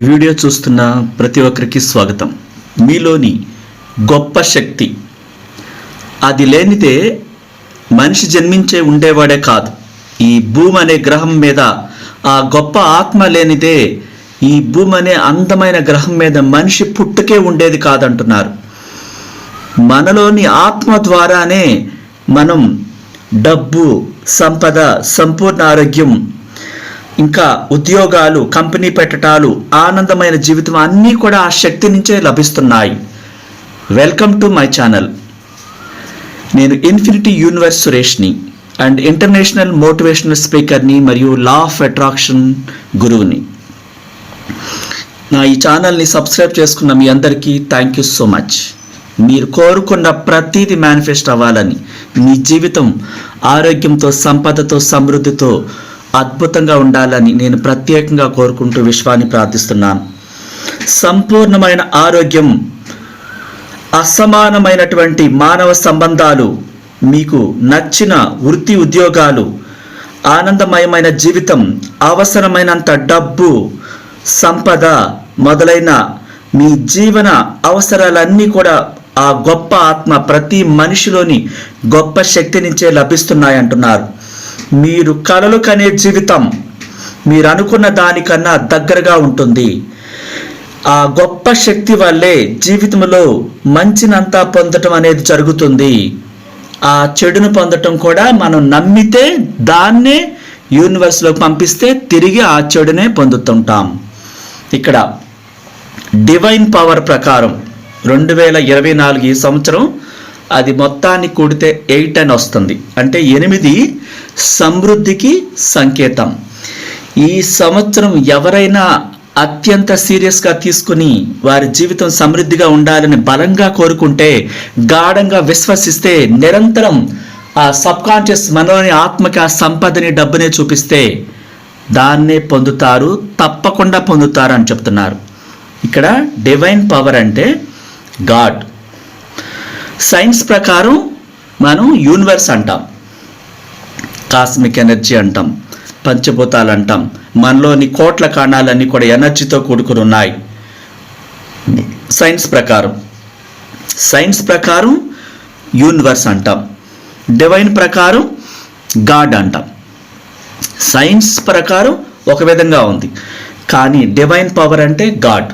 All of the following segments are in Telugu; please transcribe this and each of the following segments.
వీడియో చూస్తున్న ప్రతి ఒక్కరికి స్వాగతం. మీలోని గొప్ప శక్తి. అది లేనిదే మనిషి జన్మించే ఉండేవాడే కాదు. ఈ భూమి అనే గ్రహం మీద ఆ గొప్ప ఆత్మ లేనిదే ఈ భూమి అనే అందమైన గ్రహం మీద మనిషి పుట్టుకే ఉండేది కాదంటున్నారు. మనలోని ఆత్మ ద్వారానే మనం డబ్బు సంపద సంపూర్ణ ఆరోగ్యం ఇంకా ఉద్యోగాలు కంపెనీ పెట్టటాలు ఆనందమైన జీవితం అన్నీ కూడా ఆ శక్తి నుంచే లభిస్తున్నాయి. వెల్కమ్ టు మై ఛానల్ నేను ఇన్ఫినిటీ యూనివర్స్ సురేష్ని అండ్ ఇంటర్నేషనల్ మోటివేషనల్ స్పీకర్ని మరియు లా ఆఫ్ అట్రాక్షన్ గురువుని. నా ఈ ఛానల్ని సబ్స్క్రైబ్ చేసుకున్న మీ అందరికీ థ్యాంక్ యూ సో మచ్ మీరు కోరుకున్న ప్రతీది మేనిఫెస్ట్ అవ్వాలని మీ జీవితం ఆరోగ్యంతో సంపదతో సమృద్ధితో అద్భుతంగా ఉండాలని నేను ప్రత్యేకంగా కోరుకుంటూ విశ్వాన్ని ప్రార్థిస్తున్నాను. సంపూర్ణమైన ఆరోగ్యం అసమానమైనటువంటి మానవ సంబంధాలు మీకు నచ్చిన వృత్తి ఉద్యోగాలు ఆనందమయమైన జీవితం అవసరమైనంత డబ్బు సంపద మొదలైన మీ జీవన అవసరాలన్నీ కూడా ఆ గొప్ప ఆత్మ ప్రతి మనిషిలోని గొప్ప శక్తి నుంచే లభిస్తున్నాయంటున్నారు. మీరు కలలు కనే జీవితం. మీరు అనుకున్న దానికన్నా దగ్గరగా ఉంటుంది. ఆ గొప్ప శక్తి వల్లే జీవితంలో మంచినంతా పొందటం అనేది జరుగుతుంది. ఆ చెడును పొందటం కూడా మనం నమ్మితే దాన్నే యూనివర్స్లోకి పంపిస్తే తిరిగి ఆ చెడునే పొందుతుంటాం. ఇక్కడ డివైన్ పవర్ ప్రకారం రెండు వేల ఇరవై నాలుగు ఈ సంవత్సరం అది మొత్తాన్ని కూడితే ఎయిట్ అని వస్తుంది. అంటే ఎనిమిది సమృద్ధికి సంకేతం. ఈ సంవత్సరం ఎవరైనా అత్యంత సీరియస్గా తీసుకుని వారి జీవితం సమృద్ధిగా ఉండాలని బలంగా కోరుకుంటే గాఢంగా విశ్వసిస్తే నిరంతరం ఆ సబ్ కాన్షియస్ మనలోని ఆత్మకి ఆ సంపదని డబ్బునే చూపిస్తే దాన్నే పొందుతారు తప్పకుండా పొందుతారు అని చెప్తున్నారు. ఇక్కడ డివైన్ పవర్ అంటే గాడ్. సైన్స్ ప్రకారం మనం యూనివర్స్ అంటాం. కాస్మిక్ ఎనర్జీ అంటాం పంచభూతాలు అంటాం. మనలోని కోట్ల కాణాలన్నీ కూడా ఎనర్జీతో కూడుకుని ఉన్నాయి. సైన్స్ ప్రకారం. సైన్స్ ప్రకారం యూనివర్స్ అంటాం. డివైన్ ప్రకారం గాడ్ అంటాం. సైన్స్ ప్రకారం ఒక విధంగా ఉంది. కానీ డివైన్ పవర్ అంటే గాడ్.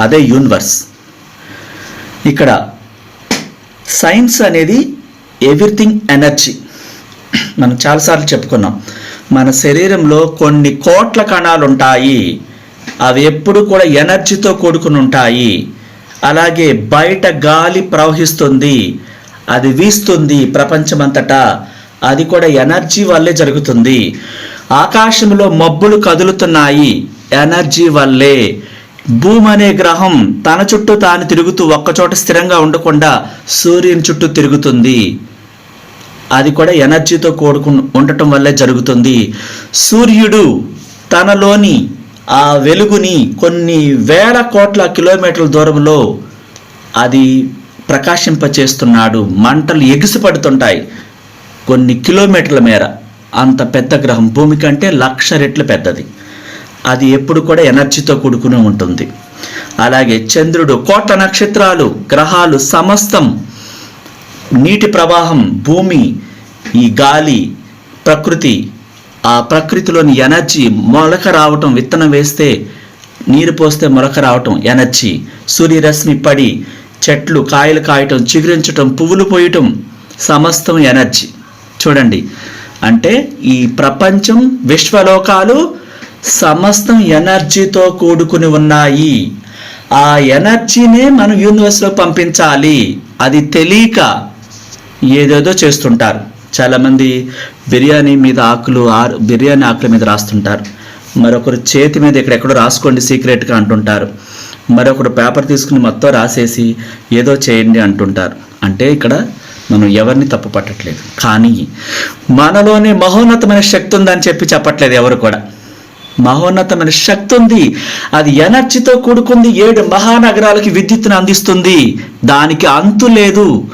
అదే యూనివర్స్. ఇక్కడ సైన్స్ అనేది ఎవ్రీథింగ్ ఎనర్జీ. మనం చాలాసార్లు చెప్పుకున్నాం. మన శరీరంలో కొన్ని కోట్ల కణాలు ఉంటాయి. అవి ఎప్పుడు కూడా ఎనర్జీతో కూడుకుని ఉంటాయి. అలాగే బయట గాలి ప్రవహిస్తుంది. అది వీస్తుంది ప్రపంచమంతటా. అది కూడా ఎనర్జీ వల్లే జరుగుతుంది. ఆకాశంలో మబ్బులు కదులుతున్నాయి. ఎనర్జీ వల్లే. భూమి అనే గ్రహం తన చుట్టూ తాను తిరుగుతూ ఒక్కచోట స్థిరంగా ఉండకుండా సూర్యుని చుట్టూ తిరుగుతుంది. అది కూడా ఎనర్జీతో కూడుకు ఉండటం వల్లే జరుగుతుంది. సూర్యుడు తనలోని ఆ వెలుగుని కొన్ని వేల కోట్ల కిలోమీటర్ల దూరంలో అది ప్రకాశింపచేస్తున్నాడు. మంటలు ఎగిసిపడుతుంటాయి. కొన్ని కిలోమీటర్ల మేర. అంత పెద్ద గ్రహం. భూమి కంటే లక్ష రెట్లు పెద్దది. అది ఎప్పుడు కూడా ఎనర్జీతో కూడుకుని ఉంటుంది. అలాగే చంద్రుడు కోట్ల నక్షత్రాలు గ్రహాలు సమస్తం నీటి ప్రవాహం భూమి ఈ గాలి ప్రకృతి ఆ ప్రకృతిలోని ఎనర్జీ మొలక రావటం విత్తనం వేస్తే నీరు పోస్తే మొలక రావటం ఎనర్జీ. సూర్యరశ్మి పడి చెట్లు కాయలు కాయటం చిగురించటం పువ్వులు పోయటం సమస్తం ఎనర్జీ. చూడండి. అంటే ఈ ప్రపంచం విశ్వలోకాలు సమస్తం ఎనర్జీతో కూడుకుని ఉన్నాయి. ఆ ఎనర్జీనే మనం యూనివర్స్లో పంపించాలి. అది తెలియక ఏదేదో చేస్తుంటారు. చాలామంది బిర్యానీ మీద ఆకులు ఆరు బిర్యానీ ఆకుల మీద రాస్తుంటారు. మరొకరు చేతి మీద ఎక్కడెక్కడో రాసుకోండి సీక్రెట్గా అంటుంటారు. మరొకరు పేపర్ తీసుకుని మొత్తం రాసేసి ఏదో చేయండి అంటుంటారు. అంటే ఇక్కడ మనం ఎవరిని తప్పు పట్టట్లేదు. కానీ మనలోనే మహోన్నతమైన శక్తి ఉందని చెప్పి చెప్పట్లేదు ఎవరు కూడా. మహోన్నతమైన శక్తి ఉంది. అది ఎనర్జీతో కూడుకుంది. ఏడు మహానగరాలకి విద్యుత్తును అందిస్తుంది. దానికి అంతు లేదు.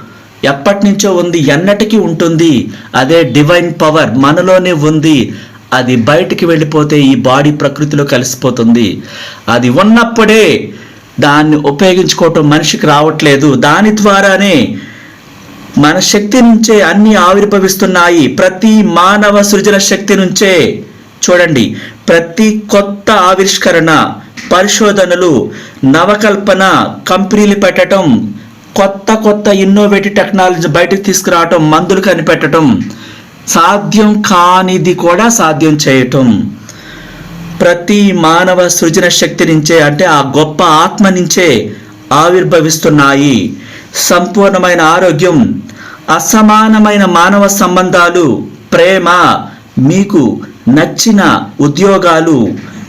ఎప్పటి నుంచో ఉంది ఎన్నటికీ ఉంటుంది. అదే డివైన్ పవర్ మనలోనే ఉంది. అది బయటికి వెళ్ళిపోతే ఈ బాడీ ప్రకృతిలో కలిసిపోతుంది. అది ఉన్నప్పుడే దాన్ని ఉపయోగించుకోవటం మనిషికి రావట్లేదు. దాని ద్వారానే మన శక్తి నుంచే అన్ని ఆవిర్భవిస్తున్నాయి. ప్రతి మానవ సృజన శక్తి నుంచే. చూడండి. ప్రతి కొత్త ఆవిష్కరణ పరిశోధనలు నవకల్పన కంపెనీలు పెట్టడం కొత్త కొత్త ఇన్నోవేటివ్ టెక్నాలజీ బయటకు తీసుకురావటం మందులు కనిపెట్టడం సాధ్యం కానిది కూడా సాధ్యం చేయటం. ప్రతి మానవ సృజన శక్తి నుంచే అంటే ఆ గొప్ప ఆత్మ నుంచే ఆవిర్భవిస్తున్నాయి. సంపూర్ణమైన ఆరోగ్యం అసమానమైన మానవ సంబంధాలు ప్రేమ మీకు నచ్చిన ఉద్యోగాలు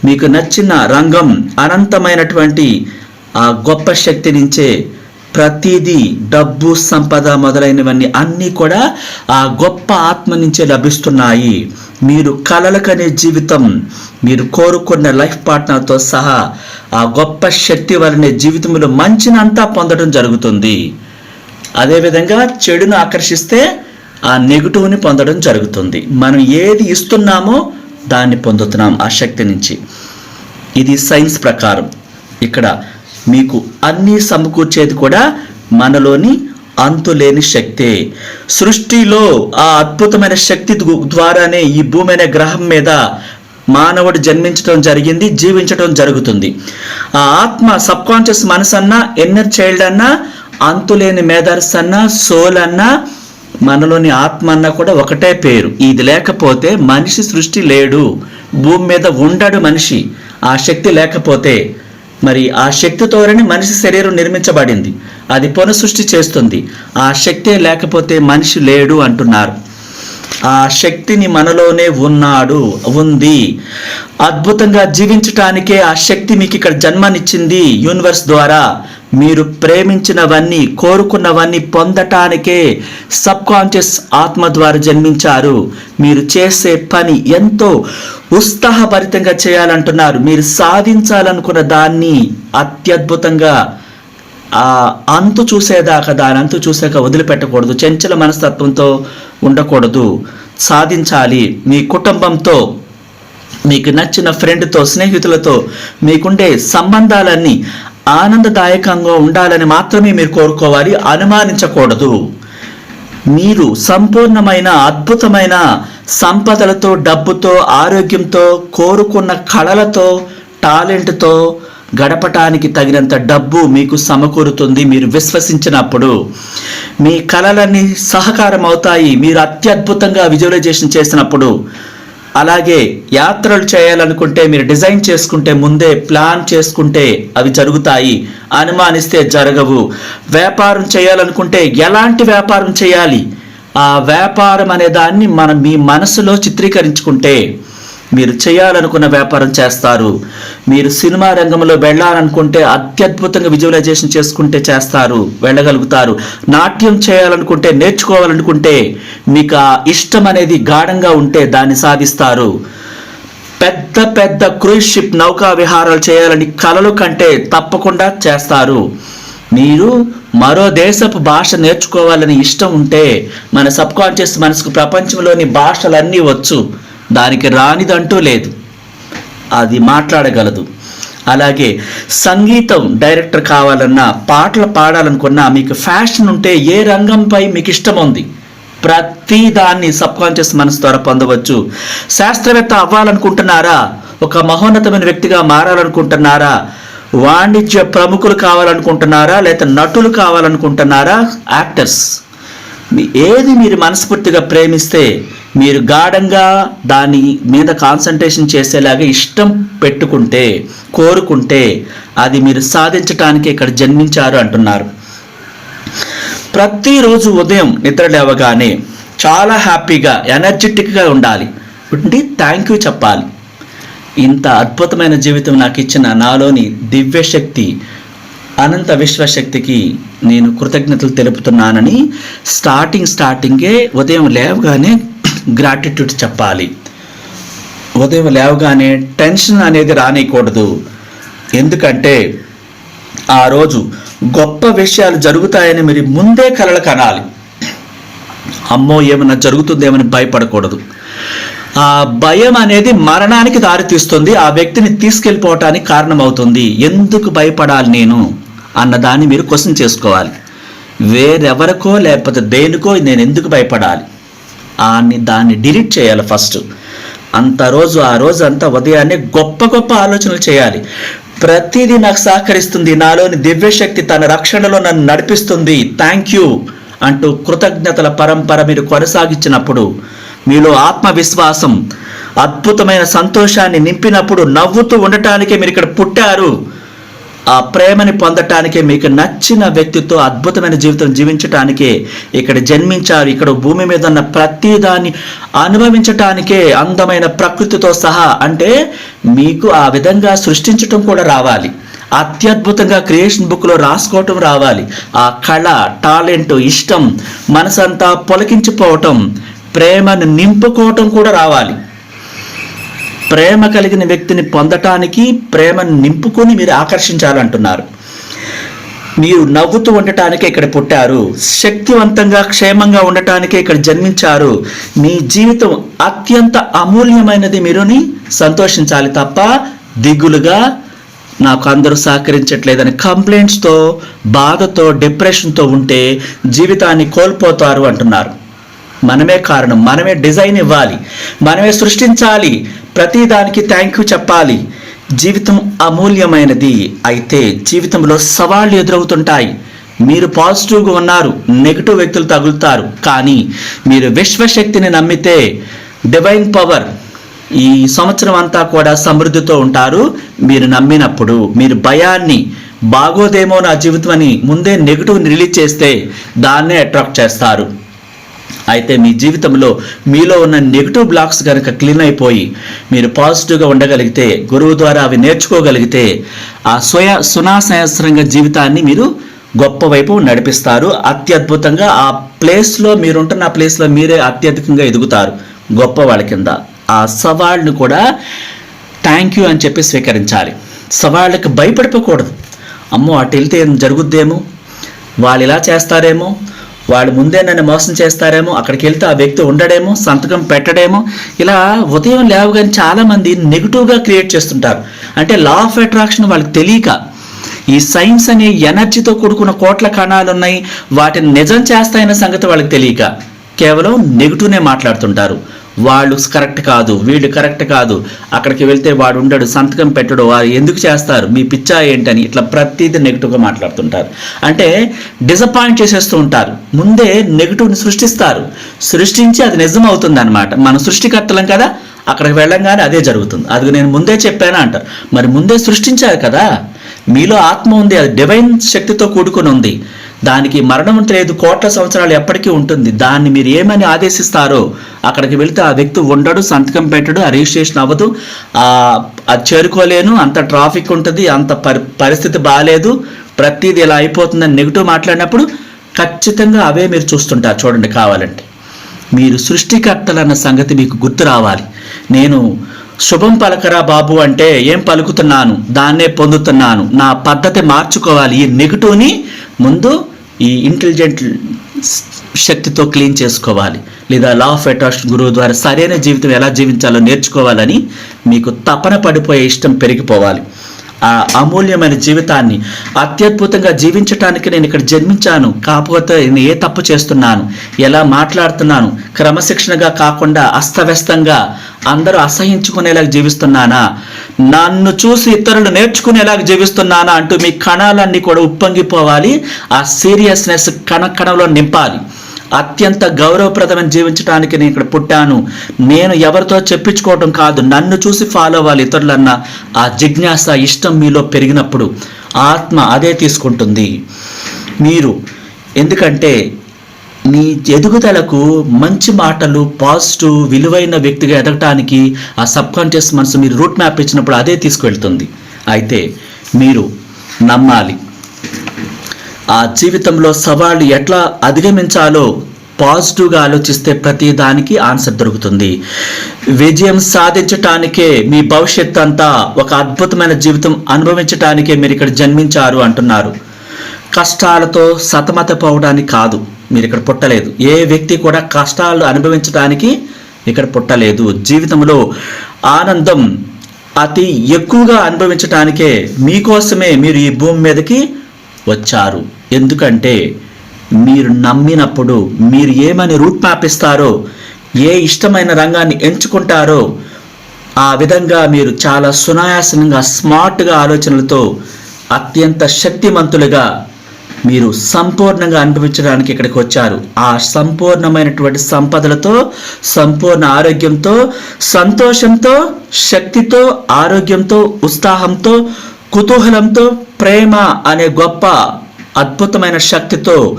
మీకు నచ్చిన రంగం అనంతమైనటువంటి ఆ గొప్ప శక్తి నుంచే ప్రతిదీ డబ్బు సంపద మొదలైనవన్నీ అన్నీ కూడా ఆ గొప్ప ఆత్మ నుంచే లభిస్తున్నాయి. మీరు కలలకనే జీవితం మీరు కోరుకున్న లైఫ్ పార్ట్నర్తో సహా ఆ గొప్ప శక్తి వలనే జీవితంలో మంచినంతా పొందడం జరుగుతుంది. అదేవిధంగా చెడును ఆకర్షిస్తే ఆ నెగిటివ్ని పొందడం జరుగుతుంది. మనం ఏది ఇస్తున్నామో దాన్ని పొందుతున్నాం ఆ శక్తి నుంచి. ఇది సైన్స్ ప్రకారం. ఇక్కడ మీకు అన్నీ సమకూర్చేది కూడా మనలోని అంతులేని శక్తే. సృష్టిలో ఆ అద్భుతమైన శక్తి ద్వారానే ఈ భూమి అనే గ్రహం మీద మానవుడు జన్మించడం జరిగింది జీవించడం జరుగుతుంది. ఆ ఆత్మ సబ్ కాన్షియస్ మనసు అన్నా ఎన్నర్ చైల్డ్ అన్నా అంతులేని మేధర్స్ అన్నా సోల్ అన్నా మనలోని ఆత్మ అన్న కూడా ఒకటే పేరు. ఇది లేకపోతే మనిషి సృష్టి లేడు. భూమి మీద ఉండడు మనిషి. ఆ శక్తి లేకపోతే. మరి ఆ శక్తితోనే మనిషి శరీరం నిర్మించబడింది. అది పునఃసృష్టి చేస్తుంది. ఆ శక్తే లేకపోతే మనిషి లేడు అంటున్నారు. ఆ శక్తిని మనలోనే ఉన్నాడు ఉంది. అద్భుతంగా జీవించటానికే ఆ శక్తి మీకు ఇక్కడ జన్మనిచ్చింది యూనివర్స్ ద్వారా. మీరు ప్రేమించినవన్నీ కోరుకున్నవన్నీ పొందటానికే సబ్ కాన్షియస్ ఆత్మ ద్వారా జన్మించారు. మీరు చేసే పని ఎంతో ఉత్సాహభరితంగా చేయాలంటున్నారు. మీరు సాధించాలనుకున్న దాన్ని అత్యద్భుతంగా అంతు చూసేదాకా దాని అంతు చూసాక వదిలిపెట్టకూడదు. చంచల మనస్తత్వంతో ఉండకూడదు. సాధించాలి. మీ కుటుంబంతో మీకు నచ్చిన ఫ్రెండ్తో స్నేహితులతో మీకుండే సంబంధాలన్నీ ఆనందదాయకంగా ఉండాలని మాత్రమే మీరు కోరుకోవాలి. అనుమానించకూడదు. మీరు సంపూర్ణమైన అద్భుతమైన సంపదలతో డబ్బుతో ఆరోగ్యంతో కోరుకున్న కళలతో టాలెంట్తో గడపటానికి తగినంత డబ్బు మీకు సమకూరుతుంది మీరు విశ్వసించినప్పుడు. మీ కళలన్నీ సహకారం అవుతాయి మీరు అత్యద్భుతంగా విజువలైజేషన్ చేసినప్పుడు. అలాగే యాత్రలు చేయాలనుకుంటే మీరు డిజైన్ చేసుకుంటే ముందే ప్లాన్ చేసుకుంటే అవి జరుగుతాయి అనుమానిస్తే జరగవు. వ్యాపారం చేయాలనుకుంటే ఎలాంటి వ్యాపారం చేయాలి? ఆ వ్యాపారం అనే దాన్ని మనం మీ మనసులో చిత్రీకరించుకుంటే మీరు చేయాలనుకున్న వ్యాపారం చేస్తారు. మీరు సినిమా రంగంలో వెళ్ళాలనుకుంటే అత్యద్భుతంగా విజువలైజేషన్ చేసుకుంటే చేస్తారు వెళ్ళగలుగుతారు. నాట్యం చేయాలనుకుంటే నేర్చుకోవాలనుకుంటే మీకు ఆ ఇష్టం అనేది గాఢంగా ఉంటే దాన్ని సాధిస్తారు. పెద్ద పెద్ద క్రూజ్ షిప్ నౌకా విహారాలు చేయాలని కలలు కంటే తప్పకుండా చేస్తారు. మీరు మరో దేశపు భాష నేర్చుకోవాలని ఇష్టం ఉంటే మన సబ్కాన్షియస్ మనసుకు ప్రపంచంలోని భాషలన్నీ వచ్చు. దానికి రానిదంటూ లేదు. అది మాట్లాడగలదు. అలాగే సంగీతం డైరెక్టర్ కావాలన్నా పాటలు పాడాలనుకున్నా మీకు ఫ్యాషన్ ఉంటే ఏ రంగంపై మీకు ఇష్టం ఉంది ప్రతి దాన్ని సబ్ కాన్షియస్ మనసు ద్వారా పొందవచ్చు. శాస్త్రవేత్త అవ్వాలనుకుంటున్నారా? ఒక మహోన్నతమైన వ్యక్తిగా మారాలనుకుంటున్నారా? వాణిజ్య ప్రముఖులు కావాలనుకుంటున్నారా? లేదా నటులు కావాలనుకుంటున్నారా? యాక్టర్స్. ఏది మీరు మనస్ఫూర్తిగా ప్రేమిస్తే మీరు గాఢంగా దాని మీద కాన్సన్ట్రేషన్ చేసేలాగా ఇష్టం పెట్టుకుంటే కోరుకుంటే అది మీరు సాధించటానికి ఇక్కడ జన్మించారు అంటున్నారు. ప్రతిరోజు ఉదయం నిద్ర లేవగానే చాలా హ్యాపీగా ఎనర్జెటిక్గా ఉండాలి. ఉండి థ్యాంక్ యూ చెప్పాలి. ఇంత అద్భుతమైన జీవితం నాకు ఇచ్చిన నాలోని దివ్యశక్తి అనంత విశ్వశక్తికి నేను కృతజ్ఞతలు తెలుపుతున్నానని స్టార్టింగ్ స్టార్టింగే ఉదయం లేవగానే గ్రాటిట్యూడ్ చెప్పాలి. ఉదయం లేవగానే టెన్షన్ అనేది రానియకూడదు ఎందుకంటే ఆ రోజు గొప్ప విషయాలు జరుగుతాయని మీరు ముందే కలలు కనాలి. అమ్మో ఏమైనా జరుగుతుందేమని భయపడకూడదు. ఆ భయం అనేది మరణానికి దారితీస్తుంది ఆ వ్యక్తిని తీసుకెళ్ళిపోవటానికి కారణమవుతుంది. ఎందుకు భయపడాలి నేను అన్నదాన్ని మీరు క్వశ్చన్ చేసుకోవాలి. వేరెవరికో లేకపోతే దేనికో నేను ఎందుకు భయపడాలి? ఆని దాన్ని డిలీట్ చేయాలి ఫస్ట్. అంత రోజు ఆ రోజు అంతా ఉదయాన్నే గొప్ప గొప్ప ఆలోచనలు చేయాలి. ప్రతిదీ నాకు సహకరిస్తుంది. నాలోని దివ్యశక్తి తన రక్షణలో నన్ను నడిపిస్తుంది. థ్యాంక్ యూ అంటూ కృతజ్ఞతల పరంపర మీరు కొనసాగించినప్పుడు మీలో ఆత్మవిశ్వాసం అద్భుతమైన సంతోషాన్ని నింపినప్పుడు నవ్వుతూ ఉండటానికే మీరు ఇక్కడ పుట్టారు. ఆ ప్రేమని పొందటానికే మీకు నచ్చిన వ్యక్తితో అద్భుతమైన జీవితం జీవించటానికే ఇక్కడ జన్మించారు. ఇక్కడ భూమి మీద ఉన్న ప్రతి దాన్ని అనుభవించటానికే అందమైన ప్రకృతితో సహా అంటే మీకు ఆ విధంగా సృష్టించటం కూడా రావాలి. అత్యద్భుతంగా క్రియేషన్ బుక్లో రాసుకోవటం రావాలి. ఆ కళ టాలెంట్ ఇష్టం మనసంతా పొలకించిపోవటం ప్రేమను నింపుకోవటం కూడా రావాలి. ప్రేమ కలిగిన వ్యక్తిని పొందటానికి ప్రేమను నింపుకొని మీరు ఆకర్షించాలంటున్నారు. మీరు నవ్వుతూ ఉండటానికే ఇక్కడ పుట్టారు. శక్తివంతంగా క్షేమంగా ఉండటానికే ఇక్కడ జన్మించారు. మీ జీవితం అత్యంత అమూల్యమైనది మీరుని సంతోషించాలి తప్ప దిగులుగా నాకు అందరూ సహకరించట్లేదని కంప్లైంట్స్తో బాధతో డిప్రెషన్తో ఉంటే జీవితాన్ని కోల్పోతారు అంటున్నారు. మనమే కారణం మనమే డిజైన్ ఇవ్వాలి మనమే సృష్టించాలి ప్రతిదానికి థ్యాంక్ యూ చెప్పాలి. జీవితం అమూల్యమైనది. అయితే జీవితంలో సవాళ్ళు ఎదురవుతుంటాయి. మీరు పాజిటివ్గా ఉన్నారు నెగిటివ్ వ్యక్తులు తగులుతారు. కానీ మీరు విశ్వశక్తిని నమ్మితే డివైన్ పవర్ ఈ సంవత్సరం అంతా కూడా సమృద్ధితో ఉంటారు. మీరు నమ్మినప్పుడు మీరు భయాన్ని బాగోదేమో నా జీవితం అని ముందే నెగిటివ్ రిలీజ్ చేస్తే దాన్నే అట్రాక్ట్ చేస్తారు. అయితే మీ జీవితంలో మీలో ఉన్న నెగిటివ్ బ్లాక్స్ కనుక క్లీన్ అయిపోయి మీరు పాజిటివ్గా ఉండగలిగితే గురువు ద్వారా అవి నేర్చుకోగలిగితే ఆ స్వయ సునాశయస్రంగా జీవితాన్ని మీరు గొప్ప వైపు నడిపిస్తారు. అత్యద్భుతంగా ఆ ప్లేస్లో మీరుంటున్న ఆ ప్లేస్లో మీరే అత్యధికంగా ఎదుగుతారు గొప్ప వాళ్ళ కింద. ఆ సవాళ్ళను కూడా థ్యాంక్ యూ అని చెప్పి స్వీకరించాలి. సవాళ్ళకి భయపడిపోకూడదు. అమ్మో అటు వెళ్తే ఏం జరుగుద్దేమో? వాళ్ళు ఇలా చేస్తారేమో? వాళ్ళు ముందే నన్ను మోసం చేస్తారేమో అక్కడికి వెళ్తే ఆ వ్యక్తి ఉండడేమో సంతకం పెట్టడేమో ఇలా ఉదయం లేవగానే చాలామంది నెగిటివ్గా క్రియేట్ చేస్తుంటారు. అంటే లా ఆఫ్ అట్రాక్షన్ వాళ్ళకి తెలియక. ఈ సైన్స్ అనే ఎనర్జీతో కూడుకున్న కోట్ల కణాలు ఉన్నాయి వాటిని నిజం చేస్తాయన్న సంగతి వాళ్ళకి తెలియక. కేవలం నెగిటివ్నే మాట్లాడుతుంటారు. వాళ్ళు కరెక్ట్ కాదు వీళ్ళు కరెక్ట్ కాదు. అక్కడికి వెళ్తే వాడు ఉండడు సంతకం పెట్టడు వారు ఎందుకు చేస్తారు మీ పిచ్చా ఏంటని ఇట్లా ప్రతిదీ నెగిటివ్గా మాట్లాడుతుంటారు. అంటే డిసప్పాయింట్ చేసేస్తూ ఉంటారు. ముందే నెగిటివ్ని సృష్టిస్తారు. సృష్టించి అది నిజం అవుతుంది అనమాట మన సృష్టికర్తలం కదా అక్కడికి వెళ్ళంగానే అదే జరుగుతుంది. అది నేను ముందే చెప్పాను అంటారు. మరి ముందే సృష్టించారు కదా మీలో ఆత్మ ఉంది అది డివైన్ శక్తితో కూడుకుని ఉంది. దానికి మరణం లేదు కోట్ల సంవత్సరాలు ఎప్పటికీ ఉంటుంది. దాన్ని మీరు ఏమని ఆదేశిస్తారో అక్కడికి వెళితే ఆ వ్యక్తి ఉండడు సంతకం పెట్టడు ఆ రిజిస్ట్రేషన్ అవ్వదు అది చేరుకోలేను అంత ట్రాఫిక్ ఉంటుంది అంత పరి పరిస్థితి బాగాలేదు ప్రతిదీ ఇలా అయిపోతుందని నెగిటివ్ మాట్లాడినప్పుడు ఖచ్చితంగా అవే మీరు చూస్తుంటారు చూడండి కావాలంటే. మీరు సృష్టికర్తలన్న సంగతి మీకు గుర్తు రావాలి. నేను శుభం పలకరా బాబు అంటే ఏం పలుకుతున్నాను? దాన్నే పొందుతున్నాను. నా పద్ధతి మార్చుకోవాలి. ఈ నెగిటివ్ని ముందు ఈ ఇంటెలిజెంట్ శక్తితో క్లీన్ చేసుకోవాలి. లేదా లా ఆఫ్ అట్రాక్షన్ గురువు ద్వారా సరైన జీవితం ఎలా జీవించాలో నేర్చుకోవాలని మీకు తపన పడిపోయే ఇష్టం పెరిగిపోవాలి. ఆ అమూల్యమైన జీవితాన్ని అత్యద్భుతంగా జీవించటానికి నేను ఇక్కడ జన్మించాను. కాకపోతే నేను ఏ తప్పు చేస్తున్నాను? ఎలా మాట్లాడుతున్నాను? క్రమశిక్షణగా కాకుండా అస్తవ్యస్తంగా అందరూ అసహించుకునేలాగా జీవిస్తున్నానా? నన్ను చూసి ఇతరులు నేర్చుకునేలాగా జీవిస్తున్నానా అంటూ మీ కణాలన్నీ కూడా ఉప్పొంగిపోవాలి. ఆ సీరియస్నెస్ కణ కణంలో నింపాలి. అత్యంత గౌరవప్రదమైన జీవించడానికి నేను ఇక్కడ పుట్టాను. నేను ఎవరితో చెప్పించుకోవటం కాదు నన్ను చూసి ఫాలో అవ్వాలి. ఇతరులన్న ఆ జిజ్ఞాస ఇష్టం మీలో పెరిగినప్పుడు ఆత్మ అదే తీసుకుంటుంది. మీరు ఎందుకంటే మీ ఎదుగుదలకు మంచి మాటలు పాజిటివ్ విలువైన వ్యక్తిగా ఎదగటానికి ఆ సబ్ కాన్షియస్ మనసు మీరు రూట్ మ్యాప్ ఇచ్చినప్పుడు అదే తీసుకువెళ్తుంది అయితే మీరు నమ్మాలి. ఆ జీవితంలో సవాళ్ళు ఎట్లా అధిగమించాలో పాజిటివ్గా ఆలోచిస్తే ప్రతి దానికి ఆన్సర్ దొరుకుతుంది. విజయం సాధించటానికే మీ భవిష్యత్ అంతా ఒక అద్భుతమైన జీవితం అనుభవించటానికే మీరు ఇక్కడ జన్మించారు అంటున్నారు. కష్టాలతో సతమతపోవడానికి కాదు మీరు ఇక్కడ పుట్టలేదు. ఏ వ్యక్తి కూడా కష్టాలు అనుభవించడానికి ఇక్కడ పుట్టలేదు. జీవితంలో ఆనందం అతి ఎక్కువగా అనుభవించటానికే మీకోసమే మీరు ఈ భూమి మీదకి వచ్చారు. ఎందుకంటే మీరు నమ్మినప్పుడు మీరు ఏమని రూట్ మ్యాప్ ఇస్తారో ఏ ఇష్టమైన రంగాన్ని ఎంచుకుంటారో ఆ విధంగా మీరు చాలా సునాయాసంగా స్మార్ట్గా ఆలోచనలతో అత్యంత శక్తిమంతులుగా మీరు సంపూర్ణంగా అనుభవించడానికి ఇక్కడికి వచ్చారు. ఆ సంపూర్ణమైనటువంటి సంపదలతో సంపూర్ణ ఆరోగ్యంతో సంతోషంతో శక్తితో ఆరోగ్యంతో ఉత్సాహంతో కుతూహలంతో ప్రేమ అనే గొప్ప అద్భుతమైన శక్తితో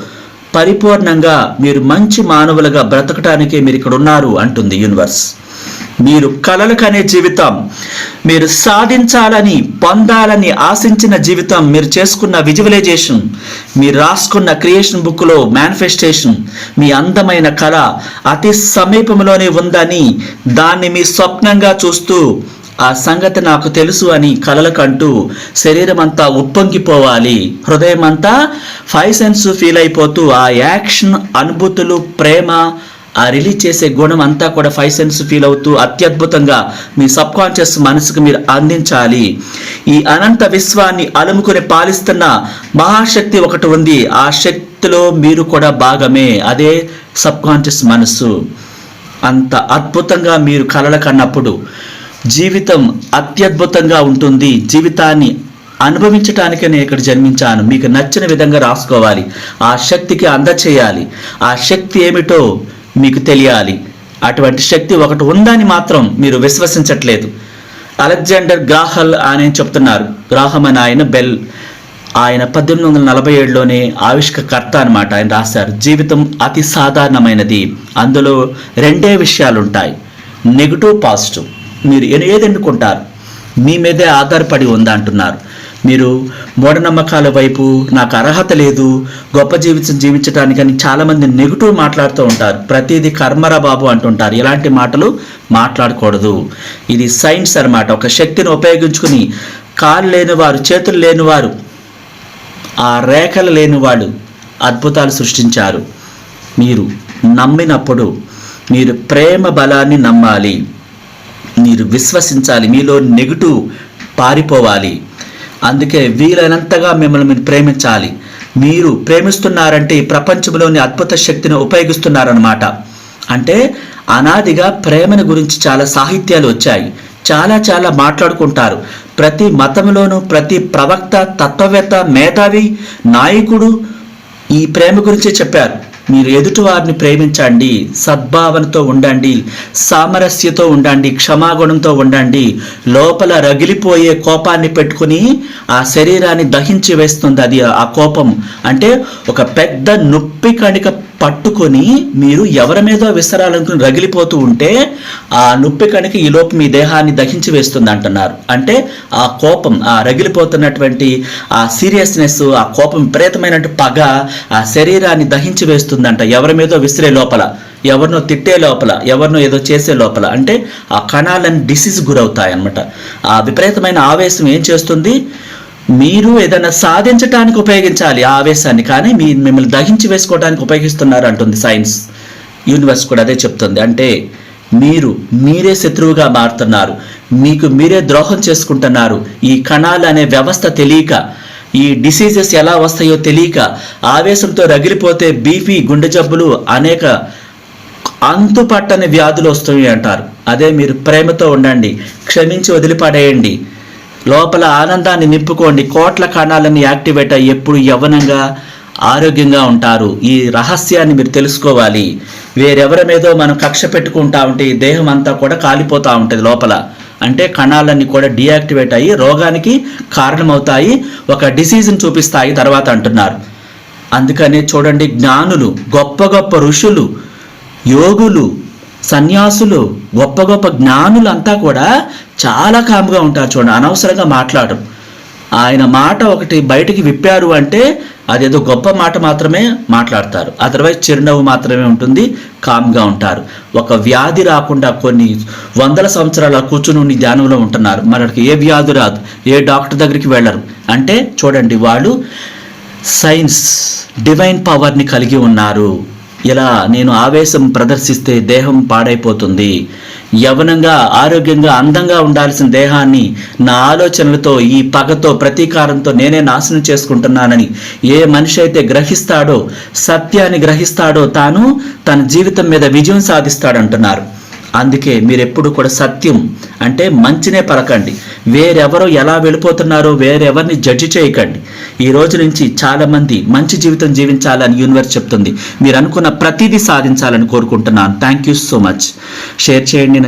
పరిపూర్ణంగా మీరు మంచి మానవులుగా బ్రతకటానికి మీరు ఇక్కడ ఉన్నారు అంటుంది యూనివర్స్. మీరు కలలు కనే జీవితం మీరు సాధించాలని పొందాలని ఆశించిన జీవితం మీరు చేసుకున్న విజువలైజేషన్ మీరు రాసుకున్న క్రియేషన్ బుక్లో మేనిఫెస్టేషన్ మీ అందమైన కళ అతి సమీపంలోనే ఉందని దాన్ని మీ స్వప్నంగా చూస్తూ ఆ సంగతి నాకు తెలుసు అని కలలకంటూ శరీరం అంతా ఉప్పొంగిపోవాలి. హృదయం అంతా ఫైవ్ సెన్స్ ఫీల్ అయిపోతూ ఆ యాక్షన్ అనుభూతులు ప్రేమ ఆ రిలీజ్ చేసే గుణం అంతా కూడా ఫైవ్ సెన్స్ ఫీల్ అవుతూ అత్యద్భుతంగా మీ సబ్ కాన్షియస్ మనసుకు మీరు అందించాలి. ఈ అనంత విశ్వాన్ని అలుముకుని పాలిస్తున్న మహాశక్తి ఒకటి ఉంది. ఆ శక్తిలో మీరు కూడా భాగమే. అదే సబ్ కాన్షియస్ మనసు. అంత అద్భుతంగా మీరు కలల కన్నప్పుడు జీవితం అత్యద్భుతంగా ఉంటుంది. జీవితాన్ని అనుభవించటానికే నేను ఇక్కడ జన్మించాను. మీకు నచ్చిన విధంగా రాసుకోవాలి. ఆ శక్తికి అందచేయాలి. ఆ శక్తి ఏమిటో మీకు తెలియాలి. అటువంటి శక్తి ఒకటి ఉందని మాత్రం మీరు విశ్వసించట్లేదు. అలెగ్జాండర్ గ్రాహల్ అని చెప్తున్నారు. గ్రాహం అని ఆయన బెల్. ఆయన పద్దెనిమిది వందల నలభై ఏడులోనే ఆవిష్కర్త అనమాట ఆయన రాశారు. జీవితం అతి సాధారణమైనది. అందులో రెండే విషయాలు ఉంటాయి నెగిటివ్ పాజిటివ్. మీరు ఏది ఎన్నుకుంటారు? మీ మీదే ఆధారపడి ఉందంటున్నారు మీరు మూఢనమ్మకాల వైపు నాకు అర్హత లేదు. గొప్ప జీవితం జీవించడానికని చాలామంది నెగిటివ్ మాట్లాడుతూ ఉంటారు. ప్రతిదీ కర్మరా బాబు అంటుంటారు. ఇలాంటి మాటలు మాట్లాడకూడదు. ఇది సైన్స్ అన్నమాట. ఒక శక్తిని ఉపయోగించుకుని కాళ్ళు లేనివారు చేతులు లేనివారు ఆ రేఖలు లేని వాళ్ళు అద్భుతాలు సృష్టించారు. మీరు నమ్మినప్పుడు మీరు ప్రేమ బలాన్ని నమ్మాలి. మీరు విశ్వసించాలి. మీలో నెగిటివ్ పారిపోవాలి. అందుకే వీలైనంతగా మిమ్మల్ని మీరు ప్రేమించాలి. మీరు ప్రేమిస్తున్నారంటే ఈ ప్రపంచంలోని అద్భుత శక్తిని ఉపయోగిస్తున్నారన్నమాట. అంటే అనాదిగా ప్రేమను గురించి చాలా సాహిత్యాలు వచ్చాయి. చాలా చాలా మాట్లాడుకుంటారు. ప్రతి మతంలోనూ ప్రతి ప్రవక్త తత్వవేత్త మేధావి నాయకుడు ఈ ప్రేమ గురించే చెప్పారు. మీరు ఎదుటివారిని ప్రేమించండి సద్భావనతో ఉండండి సామరస్యతో ఉండండి క్షమాగుణంతో ఉండండి. లోపల రగిలిపోయే కోపాన్ని పెట్టుకుని ఆ శరీరాన్ని దహించి వేస్తుంది అది ఆ కోపం. అంటే ఒక పెద్ద నొప్పి కణిక పట్టుకొని మీరు ఎవరి మీదో విసరాలనుకుని రగిలిపోతూ ఉంటే ఆ నొప్పి కనుక ఈ లోపు మీ దేహాన్ని దహించి వేస్తుంది అంటున్నారు అంటే ఆ కోపం ఆ రగిలిపోతున్నటువంటి ఆ సీరియస్నెస్ ఆ కోపం విపరీతమైన పగ ఆ శరీరాన్ని దహించి వేస్తుందంట ఎవరి మీదో విసిరే లోపల ఎవరినో తిట్టే లోపల ఎవరినో ఏదో చేసే లోపల. అంటే ఆ కణాలన్నీ డిసీజ్ గురవుతాయి అన్నమాట ఆ విపరీతమైన ఆవేశం ఏం చేస్తుంది? మీరు ఏదైనా సాధించడానికి ఉపయోగించాలి ఆ ఆవేశాన్ని కానీ మీ మిమ్మల్ని దహించి వేసుకోవడానికి ఉపయోగిస్తున్నారు అంటుంది సైన్స్. యూనివర్స్ కూడా అదే చెప్తుంది. అంటే మీరు మీరే శత్రువుగా మారుతున్నారు. మీకు మీరే ద్రోహం చేసుకుంటున్నారు. ఈ కణాలు అనే వ్యవస్థ తెలియక ఈ డిసీజెస్ ఎలా వస్తాయో తెలియక ఆవేశంతో రగిలిపోతే బీపీ గుండె జబ్బులు అనేక అంతుపట్టని వ్యాధులు వస్తాయి అంటారు. అదే మీరు ప్రేమతో ఉండండి క్షమించి వదిలిపడేయండి. లోపల ఆనందాన్ని నింపుకోండి. కోట్ల కణాలను యాక్టివేట్ అయ్యి ఎప్పుడు యవ్వనంగా ఆరోగ్యంగా ఉంటారు. ఈ రహస్యాన్ని మీరు తెలుసుకోవాలి. వేరెవరి మీదో మనం కక్ష పెట్టుకుంటా ఉంటే ఈ దేహం అంతా కూడా కాలిపోతూ ఉంటుంది లోపల. అంటే కణాలన్నీ కూడా డియాక్టివేట్ అయ్యి రోగానికి కారణమవుతాయి. ఒక డిసీజ్ని చూపిస్తాయి తర్వాత అంటున్నారు. అందుకనే చూడండి జ్ఞానులు గొప్ప గొప్ప ఋషులు యోగులు సన్యాసులు గొప్ప గొప్ప జ్ఞానులు అంతా కూడా చాలా కామ్గా ఉంటారు చూడండి అనవసరంగా మాట్లాడరు. ఆయన మాట ఒకటి బయటికి విప్పారు అంటే అదేదో గొప్ప మాట మాత్రమే మాట్లాడతారు. అదర్వైజ్ చిరునవ్వు మాత్రమే ఉంటుంది కామ్గా ఉంటారు. ఒక వ్యాధి రాకుండా కొన్ని వందల సంవత్సరాల కూర్చుని ఉండి ధ్యానంలో ఉంటున్నారు. మనకి ఏ వ్యాధి రాదు ఏ డాక్టర్ దగ్గరికి వెళ్ళరు. అంటే చూడండి వాళ్ళు సైన్స్ డివైన్ పవర్ని కలిగి ఉన్నారు. ఇలా నేను ఆవేశం ప్రదర్శిస్తే దేహం పాడైపోతుంది. యవనంగా ఆరోగ్యంగా అందంగా ఉండాల్సిన దేహాన్ని నా ఆలోచనలతో ఈ పగతో ప్రతీకారంతో నేనే నాశనం చేసుకుంటున్నానని ఏ మనిషి అయితే గ్రహిస్తాడో సత్యాన్ని గ్రహిస్తాడో తాను తన జీవితం మీద విజయం సాధిస్తాడంటున్నారు. అందుకే మీరెప్పుడు కూడా సత్యం అంటే మంచినే పలకండి. వేరెవరో ఎలా వెళ్ళిపోతున్నారో వేరెవరిని జడ్జి చేయకండి. ఈ రోజు నుంచి చాలామంది మంచి జీవితం జీవించాలని యూనివర్స్ చెప్తుంది. మీరు అనుకున్న ప్రతిదీ సాధించాలని కోరుకుంటున్నాను. Thank you so much share చేయండి